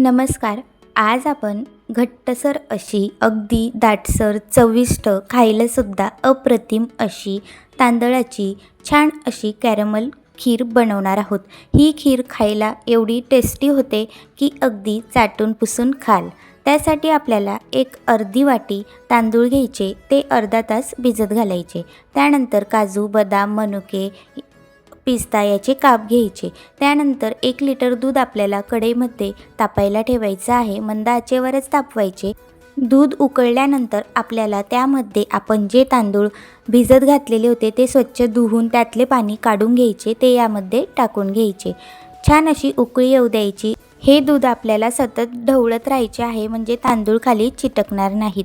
नमस्कार. आज आपण घट्टसर अशी अगदी दाटसर चविष्ट खायलासुद्धा अप्रतिम अशी तांदळाची छान अशी कॅरमल खीर बनवणार आहोत. ही खीर खायला एवढी टेस्टी होते की अगदी चाटून पुसून खाल. त्यासाठी आपल्याला एक अर्धी वाटी तांदूळ घ्यायचे ते अर्धा तास भिजत घालायचे. त्यानंतर काजू बदाम मनुके पिस्ता याचे काप घ्यायचे. त्यानंतर एक लिटर दूध आपल्याला कढईमध्ये तापायला ठेवायचं आहे. मंद आचेवरच तापवायचे. दूध उकळल्यानंतर आपल्याला त्यामध्ये आपण जे तांदूळ भिजत घातलेले होते ते स्वच्छ धुवून त्यातले पाणी काढून घ्यायचे. ते यामध्ये टाकून घ्यायचे. छान अशी उकळी येऊ द्यायची. हे दूध आपल्याला सतत ढवळत राहायचे आहे म्हणजे तांदूळ खाली चिटकणार नाहीत.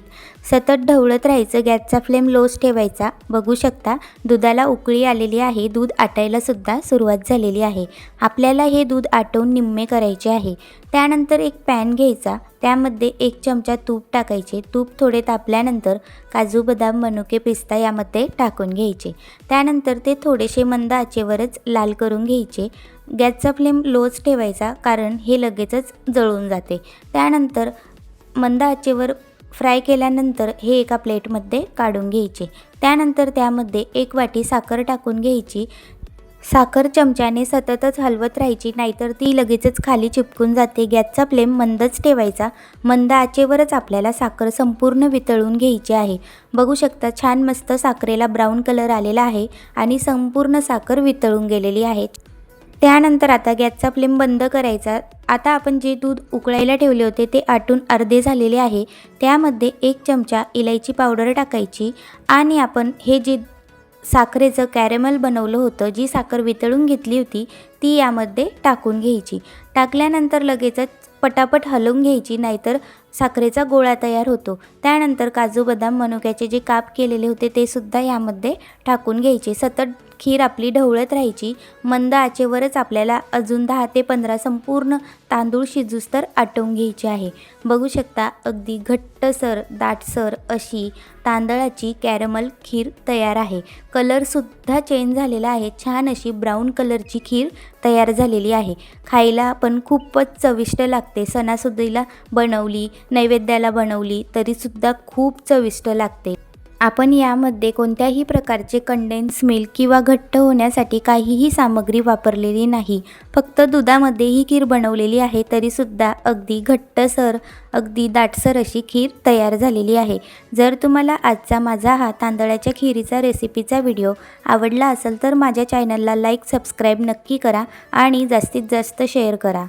सतत ढवळत राहायचं गॅसचा फ्लेम लोच ठेवायचा. बघू शकता दुधाला उकळी आलेली आहे दूध आटायलासुद्धा सुरुवात झालेली आहे. आपल्याला हे दूध आटवून निम्मे करायचे आहे. त्यानंतर एक पॅन घ्यायचा. त्यामध्ये एक चमचा तूप टाकायचे. तूप थोडे तापल्यानंतर काजू बदाम मनुके पिस्ता यामध्ये टाकून घ्यायचे. त्यानंतर ते थोडेसे मंद आचेवरच लाल करून घ्यायचे. गॅसचा फ्लेम लोच ठेवायचा कारण हे लगेचच जळून जाते. त्यानंतर मंद आचेवर फ्राय केल्यानंतर हे एका प्लेटमध्ये काढून घ्यायचे. त्यानंतर त्यामध्ये एक वाटी साखर टाकून घ्यायची. साखर चमच्याने सततच हलवत राहायची नाहीतर ती लगेचच खाली चिपकून जाते. गॅसचा फ्लेम मंदच ठेवायचा. मंद आचेवरच आपल्याला साखर संपूर्ण वितळून घ्यायची आहे. बघू शकता छान मस्त साखरेला ब्राऊन कलर आलेला आहे आणि संपूर्ण साखर वितळून गेलेली आहे. त्यानंतर आता गॅसचा फ्लेम बंद करायचा. आता आपण जे दूध उकळायला ठेवले होते ते आटून अर्धे झालेले आहे. त्यामध्ये एक चमचा इलायची पावडर टाकायची आणि आपण हे जे साखरेचं कॅरेमल बनवलं होतं जी साखर वितळून घेतली होती ती यामध्ये टाकून घ्यायची. टाकल्यानंतर लगेचच पटापट हलवून घ्यायची नाहीतर साखरेचा गोळा तयार होतो. त्यानंतर काजू बदाम मनुक्याचे जे काप केलेले होते ते सुद्धा यामध्ये टाकून घ्यायचे. सतत खीर आपली ढवळत राहायची. मंद आचेवरच आपल्याला अजून दहा ते पंधरा संपूर्ण तांदूळ शिजूस तर आटवून घ्यायचे आहे. बघू शकता अगदी घट्टसर दाटसर अशी तांदळाची कॅरमल खीर तयार आहे. कलरसुद्धा चेंज झालेला आहे. छान अशी ब्राऊन कलरची खीर तयार झालेली आहे. खायला पण खूपच चविष्ट लागते. सणासुदीला बनवली नैवेद्याला बनवली तरीसुद्धा खूप चविष्ट लागते. आपण यामध्ये कोणत्याही प्रकारचे कंडेन्स मिल्क किंवा घट्ट होण्यासाठी काहीही सामग्री वापरलेली नाही. फक्त दुधामध्ये ही खीर बनवलेली आहे तरीसुद्धा अगदी घट्टसर अगदी दाटसर अशी खीर तयार झालेली आहे. जर तुम्हाला आजचा माझा हा तांदळाच्या खिरीचा रेसिपीचा व्हिडिओ आवडला असेल तर माझ्या चॅनलला लाईक सबस्क्राईब नक्की करा आणि जास्तीत जास्त शेअर करा.